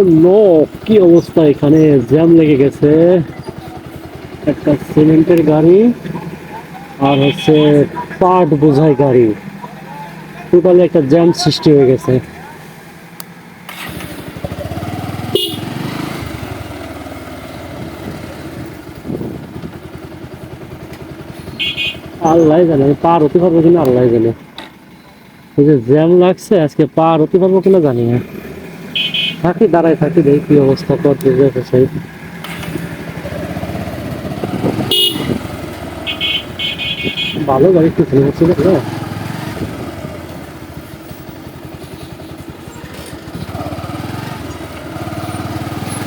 জঘন্য কি অবস্থা এখানে? জ্যাম লেগে গেছে। একটা সিমেন্টের গাড়ি আর হচ্ছে পাট বোঝাই গাড়ি। টোটালি একটা জ্যাম সৃষ্টি হয়ে গেছে। আল্লাহ জানে পার হতে পারব কিনা আল্লাহ জানে। এই যে জ্যাম লাগছে, আজকে পার হতে পারব কিনা জানি না। থাকি, দাঁড়ায় থাকি, দেখি কি অবস্থা করতে চাই। ভালো গাড়ি একটু ফেলে হচ্ছে না?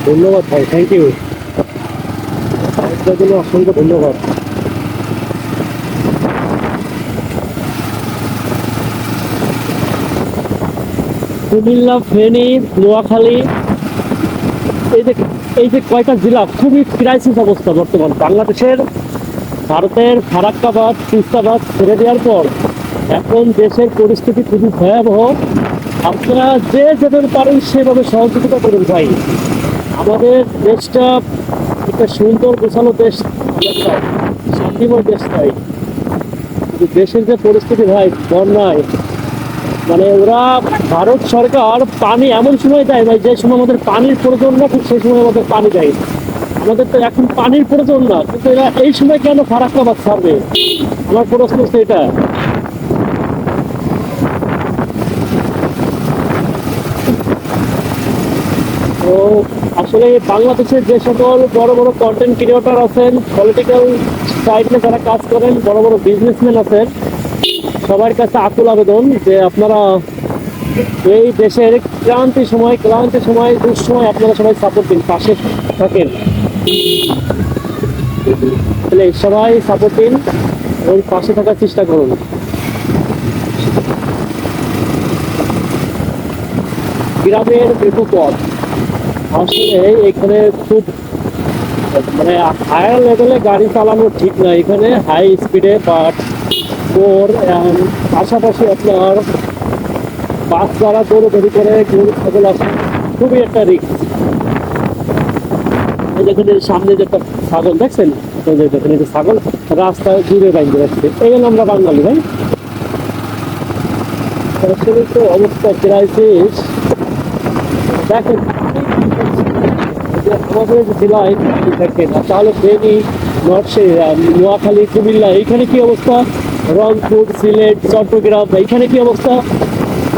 ধন্যবাদ ভাই থ্যাংক ইউ জন্য অসংখ্য ধন্যবাদ। কুমিল্লা, ফেনী, নোয়াখালী, এই যে এই যে কয়টা জেলা, খুবই ক্রাইসিস অবস্থা বর্তমান। বাংলাদেশের, ভারতের, ফারাক্কাবাদ তিস্তাবাদ ছেড়ে দেওয়ার পর এখন দেশের পরিস্থিতি খুবই ভয়াবহ। আপনারা যে যেভাবে পারেন সেভাবে সহযোগিতা করুন ভাই। আমাদের দেশটা একটা সুন্দর গোছানো দেশ শান্তিময় দেশ কিন্তু দেশের যে পরিস্থিতি ভাই, বন্যায় মানে ওরা ভারত সরকার পানি এমন সময় দেয় ভাই যে সময় আমাদের পানির প্রয়োজন না, ঠিক সেই সময় আমাদের পানি দেয় আমাদের তো এখন পানির প্রয়োজন না, কিন্তু এরা এই সময় কেন ফারাক্কাবাদ ছাড়বে? আমার প্রশ্ন হচ্ছে এটা। তো আসলে বাংলাদেশের যে সকল বড় বড় কন্টেন্ট ক্রিয়েটর আছেন পলিটিক্যাল সাইডে যারা কাজ করেন, বড় বড় বিজনেসম্যান আছেন সবার কাছে আকুল আবেদন যে আপনারা এই দেশের ক্রান্তি সময়, ক্লান্তি সময়, দুঃসময় আপনারা সবাই সাপোর্ট দিন, পাশে থাকেন। তাহলে সবাই সাপোর্ট দিন এবং পাশে থাকার চেষ্টা করুন। গ্রামের বিপদ আসলে এখানে খুব মানে হায়ার লেভেলে গাড়ি চালানো ঠিক না। এখানে হাই স্পিডে বাট ওর পাশাপাশি আপনার বাস দ্বারা দৌড়দৌড়ি করে গরু, ছাগল আসে, খুবই একটা রিস্ক দেখুন সামনে যে একটা ছাগল দেখছেন দেখুন এই যে ছাগল রাস্তায় দূরে বাইন্দে রাখছে এই জন্য আমরা বাঙালি, ভাই। তো অবস্থা ক্রাইসিস দেখেন আমাদের জেলায় পানি থাকে না তাহলে ফেনী নরসে নোয়াখালী, কুমিল্লা, এইখানে কি অবস্থা? রংপুর, সিলেট, চট্টগ্রাম, এইখানে কি অবস্থা?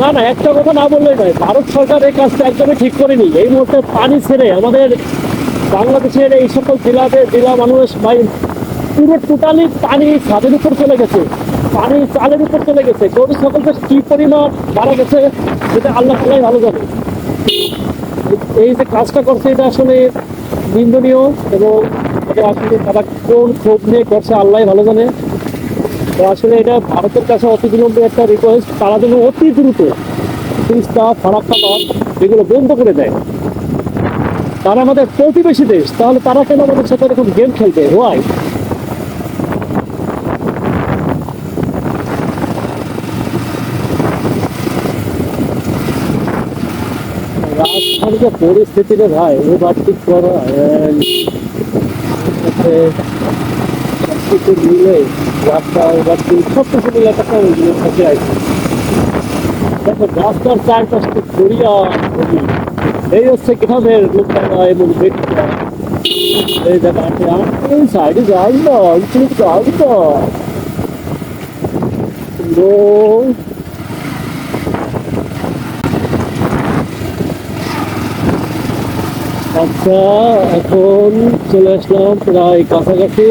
না না, একটা কথা না বললে নয়, ভারত সরকার এই কাজটা একদমই ঠিক করেনি। এই মুহূর্তে পানি ছেড়ে আমাদের বাংলাদেশের এই সকল জেলাতে জেলা মানুষ পুরো টোটালি পানি ছাদের উপর চলে গেছে। পানি চালের উপর চলে গেছে। গরু সকলকে কি পরিমাণ মারা গেছে, সেটা আল্লাহ তালাই ভালো জানে। এই যে কাজটা করছে, এটা আসলে নিন্দনীয় এবং এটা আসলে তারা কোন ক্ষোভ নিয়ে করছে, আল্লাহ ভালো জানে। তো আসলে এটা ভারতের কাছে অতি বিলম্বে একটা রিকোয়েস্ট তারা যেন অতি দ্রুত তিস্তা, ফারাক্কাবাদ এগুলো বন্ধ করে দেয়। তারা আমাদের প্রতিবেশী দেশ, তাহলে তারা কেন আমাদের সাথে এরকম গেম খেলবে? হোয়াই পরিস্থিতি রে ভাই, এবার ঠিক করো? মিলে রাস্তা এবার সব কিছু মিলে একটা থাকে দেখো, রাস্তার চারপাশে নদী। এই হচ্ছে গ্রামের লোকরা এবং ব্যক্তিরা এই সাইডে যাই না ওইখানে যাই না. আচ্ছা এখন চলে আসলাম প্রায় কাছাকাছি।